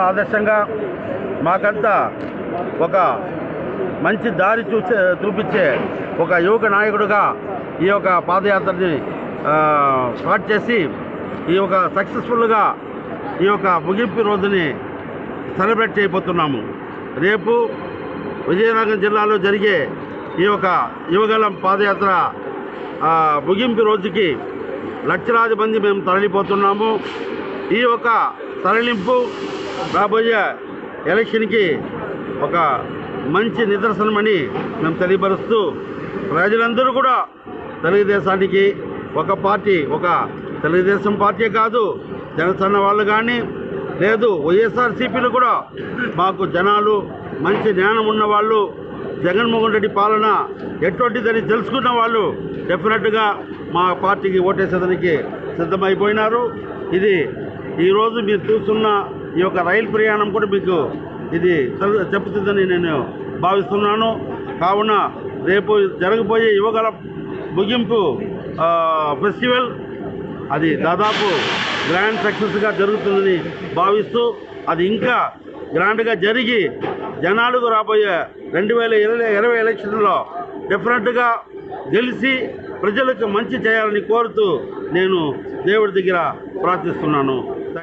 ఆదర్శంగా మాకంతా ఒక మంచి దారి చూసే చూపించే ఒక యువక నాయకుడుగా ఈ యొక్క పాదయాత్రని స్టార్ట్ చేసి ఈ యొక్క సక్సెస్ఫుల్గా ఈ యొక్క ముగింపు రోజుని సెలబ్రేట్ చేయబోతున్నాము. రేపు విజయనగరం జిల్లాలో జరిగే ఈ యొక్క యువగలం పాదయాత్ర ముగింపు రోజుకి లక్షలాది మంది మేము తరలిపోతున్నాము. ఈ యొక్క తరలింపు రాబోయే ఎలక్షన్కి ఒక మంచి నిదర్శనమని మేము తెలియపరుస్తూ ప్రజలందరూ కూడా తెలుగుదేశానికి ఒక పార్టీ ఒక తెలుగుదేశం పార్టీ కాదు జనసేన వాళ్ళు కానీ లేదు వైఎస్ఆర్సీపీలు కూడా మాకు జనాలు మంచి జ్ఞానం ఉన్నవాళ్ళు జగన్మోహన్ రెడ్డి పాలన ఎటువంటిదని తెలుసుకున్న వాళ్ళు డెఫినెట్గా మా పార్టీకి ఓటేసేదానికి సిద్ధమైపోయినారు. ఇది ఈరోజు మీరు చూస్తున్న ఈ యొక్క రైలు ప్రయాణం కూడా మీకు ఇది తెలు- చెప్తుందని నేను భావిస్తున్నాను. కావున రేపు జరగబోయే యువగల ముగింపు ఫెస్టివల్ అది దాదాపు గ్రాండ్ సక్సెస్గా జరుగుతుందని భావిస్తూ అది ఇంకా గ్రాండ్గా జరిగి జనాలకు రాబోయే రెండు వేల ఇరవై ఇరవై ఎలక్షన్లో డెఫినెట్గా గెలిచి ప్రజలకు మంచి చేయాలని కోరుతూ నేను దేవుడి దగ్గర ప్రార్థిస్తున్నాను.